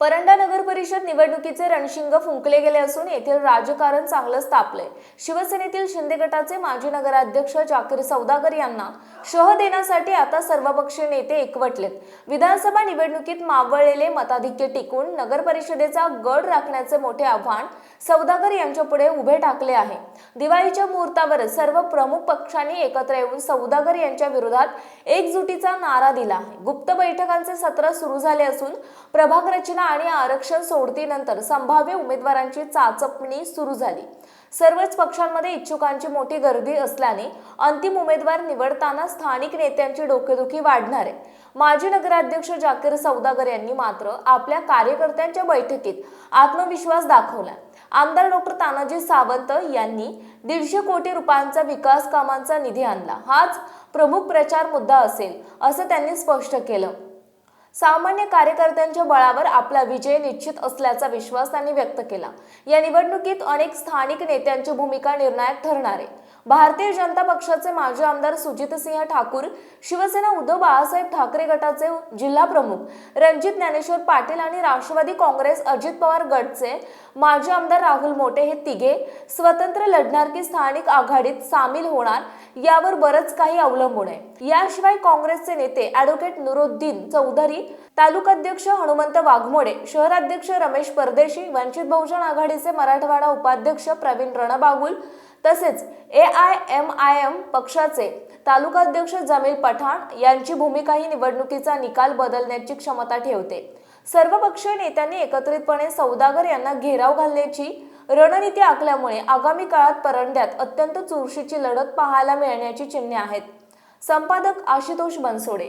परंडा नगर परिषद निवडणुकीचे रणशिंग फुंकले गेले असून येथील राजकारण चांगलंच तापले शिवसेनेतील शिंदे गटाचे माजी नगराध्यक्ष जाकीर सौदागर यांना शह देण्यासाठी आता सर्वपक्षीय नेते एकवटलेत. विधानसभा निवडणुकीत मावळलेले मताधिक्य टिकून नगर परिषदेचा गड राखण्याचे मोठे आव्हान सौदागर यांच्यापुढे उभे टाकले आहे. दिवाळीच्या मुहूर्तावर सर्व प्रमुख पक्षांनी एकत्र येऊन सौदागर यांच्या विरोधात एकजुटीचा नारा दिला आहे. गुप्त बैठकांचे सत्र सुरू झाले असून प्रभाग रचना आणि आरक्षण सोडतीनंतर संभाव्य उमेदवारांची चाचपणी सुरू झाली. सर्वच पक्षांमध्ये इच्छुकांची मोठी गर्दी असल्याने अंतिम उमेदवार निवडताना स्थानिक नेत्यांची डोकेदुखी वाढणार. आहे माजी नगराध्यक्ष जाकीर सौदागर यांनी मात्र आपल्या कार्यकर्त्यांच्या बैठकीत आत्मविश्वास दाखवला. आमदार डॉक्टर तानाजी सावंत यांनी दीडशे कोटी रुपयांचा विकास कामांचा निधी आणला. हाच प्रमुख प्रचार मुद्दा असेल असं त्यांनी स्पष्ट केलं. सामान्य कार्यकर्त्यांच्या बळावर आपला विजय निश्चित असल्याचा विश्वास त्यांनी व्यक्त केला. या निवडणुकीत अनेक स्थानिक नेत्यांची भूमिका निर्णायक ठरणार आहे. भारतीय जनता पक्षाचे माजी आमदार सुजितसिंह ठाकूर शिवसेना उद्धव बाळासाहेब ठाकरे गटाचे जिल्हा प्रमुख रणजित ज्ञानेश्वर पाटील आणि राष्ट्रवादी काँग्रेस अजित पवार गटचे माजी आमदार राहुल मोटे हे तिघे स्वतंत्र लढणार की स्थानिक आघाडीत सामील होणार यावर बरंच काही अवलंबून आहे. याशिवाय काँग्रेसचे नेते अॅडव्होकेट नुरुद्दीन चौधरी तालुकाध्यक्ष हनुमंत वाघमोडे शहराध्यक्ष रमेश परदेशी वंचित बहुजन आघाडीचे मराठवाडा उपाध्यक्ष प्रवीण रणबागुल तसेच A I M I M पक्षाचे तालुकाध्यक्ष जमील पठाण यांची भूमिकाही निवडणुकीचा निकाल बदलण्याची क्षमता ठेवते. सर्वपक्षीय नेत्यांनी एकत्रितपणे सौदागर यांना घेराव घालण्याची रणनीती आखल्यामुळे आगामी काळात परंड्यात अत्यंत चुरशीची लढत पाहायला मिळण्याची चिन्हे आहेत. संपादक आशुतोष बनसोडे